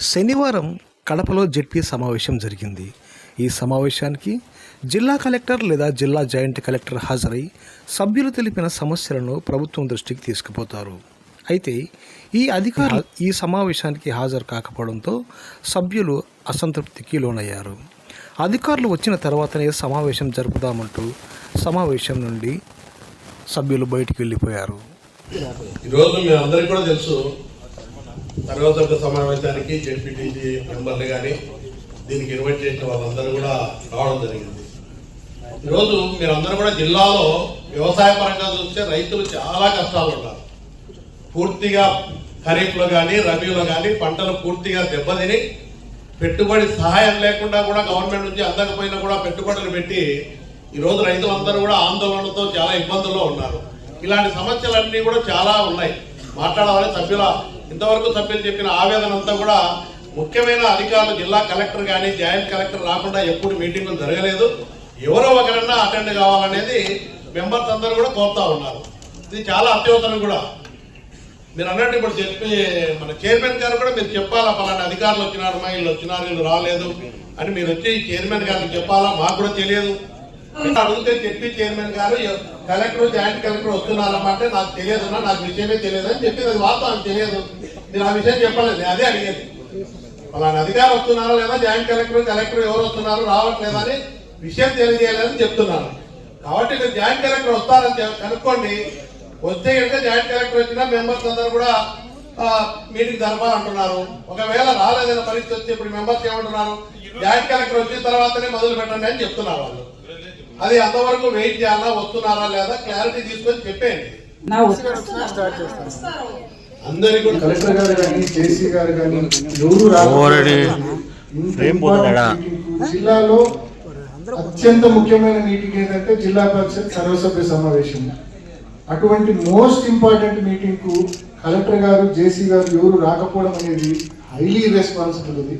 శనివారం కడపలో జెడ్పీ సమావేశం జరిగింది. ఈ సమావేశానికి జిల్లా కలెక్టర్ లేదా జిల్లా జాయింట్ కలెక్టర్ హాజరై సభ్యులు తెలిపిన సమస్యలను ప్రభుత్వం దృష్టికి తీసుకుపోతారు. అయితే ఈ అధికారులు ఈ సమావేశానికి హాజరు కాకపోవడంతో సభ్యులు అసంతృప్తికి లోనయ్యారు. అధికారులు వచ్చిన తర్వాతనే సమావేశం జరుపుదామంటూ సమావేశం నుండి సభ్యులు బయటికి వెళ్ళిపోయారు. ఈరోజు మీ అందరికీ కూడా తెలుసు సర్వసభ్య సమావేశానికి జెడ్పీటీసీ మెంబర్లు కానీ దీనికి ఇన్వైట్ చేసిన వాళ్ళందరూ కూడా రావడం జరిగింది. ఈరోజు మీరందరూ కూడా జిల్లాలో వ్యవసాయ పరంగా చూస్తే రైతులు చాలా కష్టాలు ఉన్నారు. పూర్తిగా ఖరీఫ్లో కానీ రబీలో కానీ పంటలు పూర్తిగా దెబ్బతిని పెట్టుబడి సహాయం లేకుండా కూడా గవర్నమెంట్ నుంచి అందకపోయినా కూడా పెట్టుబడులు పెట్టి ఈరోజు రైతులందరూ కూడా ఆందోళనతో చాలా ఇబ్బందుల్లో ఉన్నారు. ఇలాంటి సమస్యలన్నీ కూడా చాలా ఉన్నాయి. మాట్లాడాలని సభ్యుల ఇంతవరకు సభ్యులు చెప్పిన ఆవేదన అంతా కూడా ముఖ్యమైన అధికారులు జిల్లా కలెక్టర్ కానీ జాయింట్ కలెక్టర్ రాకుండా ఎప్పుడు మీటింగులు జరగలేదు. ఎవరో ఒకరన్నా అటెండ్ కావాలనేది మెంబర్స్ అందరూ కూడా కోరుతా ఉన్నారు. ఇది చాలా అత్యవసరం కూడా. మీరు అన్నట్టు ఇప్పుడు చెప్పి మన చైర్మన్ గారు కూడా మీరు చెప్పాలా పలానా అధికారులు వచ్చినారు మా వీళ్ళు వచ్చినారు వీళ్ళు రాలేదు అని మీరు వచ్చి చైర్మన్ గారికి చెప్పాలా? మాకు కూడా తెలియదు. అడిగితే చెప్పి చైర్మన్ గారు కలెక్టర్ జాయింట్ కలెక్టర్ వస్తున్నారన్నమాట. నాకు తెలియదు నాకు విషయమే తెలియదు అని చెప్పింది. అది వాస్తవం తెలియదు. నేను ఆ విషయం చెప్పలేదు నేను అదే అడిగేది. అలాంటి అధికారులు వస్తున్నారా లేదా? జాయింట్ కలెక్టర్ కలెక్టర్ ఎవరు వస్తున్నారు రావట్లేదా అని విషయం తెలియజేయలేదని చెప్తున్నారు కాబట్టి మీరు జాయింట్ కలెక్టర్ వస్తారని కనుక్కోండి. వస్తే కనుక జాయింట్ కలెక్టర్ వచ్చినా మెంబర్స్ అందరూ కూడా మీటింగ్ జరపాలి అంటున్నారు. ఒకవేళ రాలేదన్న పరిస్థితి వచ్చి ఇప్పుడు మెంబర్స్ ఏమంటున్నారు? జాయింట్ కలెక్టర్ వచ్చిన తర్వాతనే మొదలు పెట్టండి అని చెప్తున్నారు వాళ్ళు. అది అంతవరకు వెయిట్ చేయాలా వస్తున్నారా లేదా క్లారిటీ తీసుకొని చెప్పేయండి. నా అందరికీ కలెక్టర్ గారు కానీ జేసీ గారు కానీ ఎవరు జిల్లాలో అత్యంత ముఖ్యమైన మీటింగ్ ఏంటంటే జిల్లా పరిషత్ సర్వసభ్య సమావేశం. అటువంటి మోస్ట్ ఇంపార్టెంట్ మీటింగ్కు కలెక్టర్ గారు జేసీ గారు ఎవరు రాకపోవడం అనేది హైలీ రెస్పాన్సిబుల్ అది.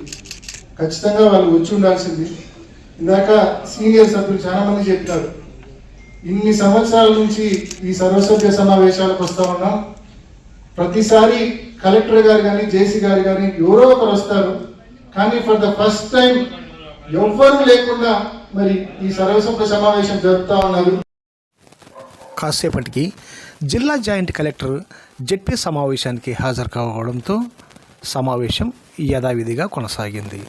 ఖచ్చితంగా వాళ్ళు వచ్చి ఉండాల్సింది. ఇందాక సీనియర్ సభ్యులు చాలా మంది చెప్పినారు. ఇన్ని సంవత్సరాల నుంచి ఈ సర్వసభ్య సమావేశాలకు వస్తా ఉన్నాం. ప్రతిసారి కలెక్టర్ గారు కానీ జేసీ గారు కానీ ఎవరో ఒకరు వస్తారు. కానీ ఫర్ ద ఫస్ట్ టైం ఎవ్వరూ లేకుండా మరి ఈ సర్వసభ్య సమావేశం జరుపుతా ఉన్నారు. కాసేపటికి జిల్లా జాయింట్ కలెక్టర్ జెడ్పీ సమావేశానికి హాజరు కావడంతో సమావేశం యథావిధిగా కొనసాగింది.